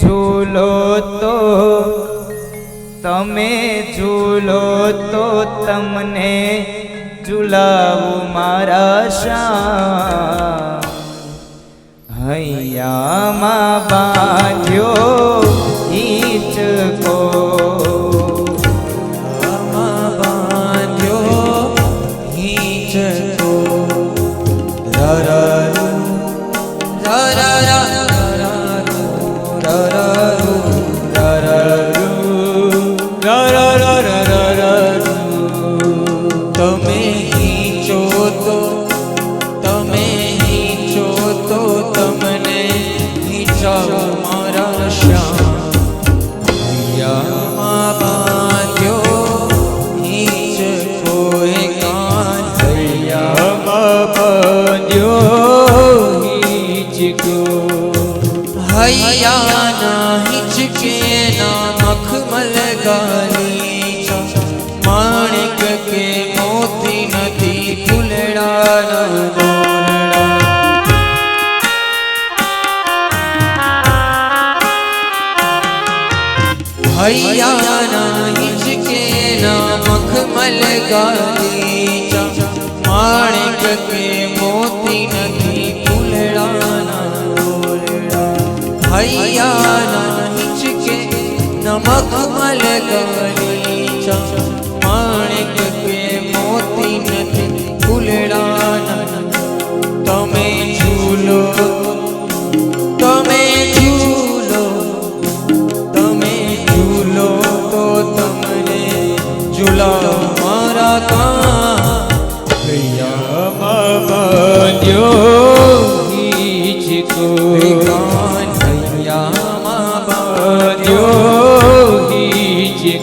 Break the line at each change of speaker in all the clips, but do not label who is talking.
ઝૂલો તો તમે ઝૂલો તો તમને ઝૂલાવું મારા શ્યામ હૈયામાં બાંધ્યો ઈચકો
હિંચકો. ધર રરરા, હૈયાના હિંચકે ના મખમલ ગાલીચા માણિક કે મોતી નથી ફૂલડાના. હૈયાના હિંચકે ના મખમલ ગાલીચા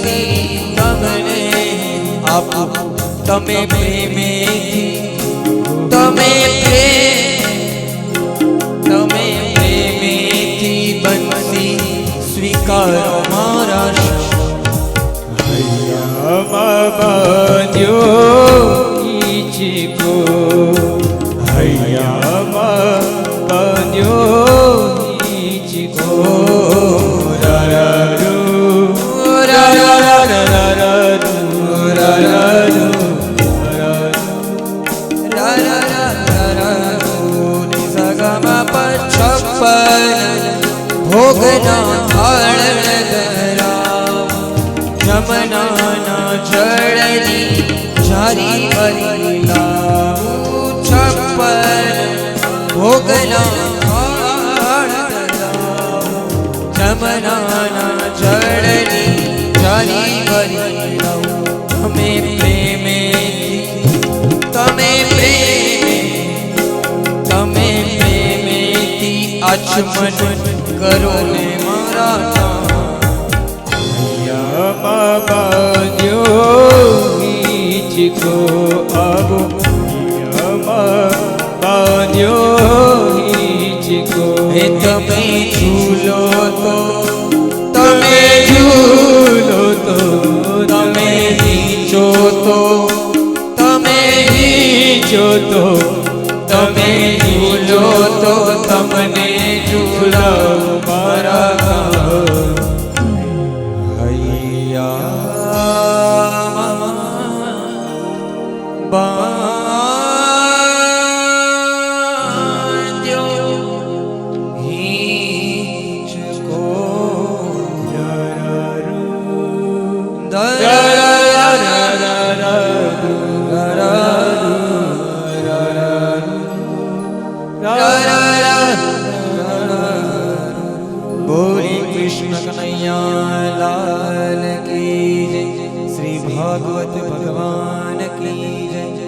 करी तमने आप तमे प्रेमे तमे प्रेम तमे प्रेमे की बंसी, स्वीकार मारा
भैया बाबा, जो की को
પર ભોગના ફળ ધરા જમનાના જળની જારી કરી લાવું છપ્પર ભોગના આચમન કરો ને મારા
બાબા જો હિચકો આવો બાબા જો હિચકો
તમે ઝૂલો તો તમે ઝૂલો તો તમે નીચો તો તમે નીચો તો તમે ઝૂલો તો તમે બોલી કૃષ્ણ કનૈયા લાલ કી જય શ્રી ભાગવત ભગવાન કી જય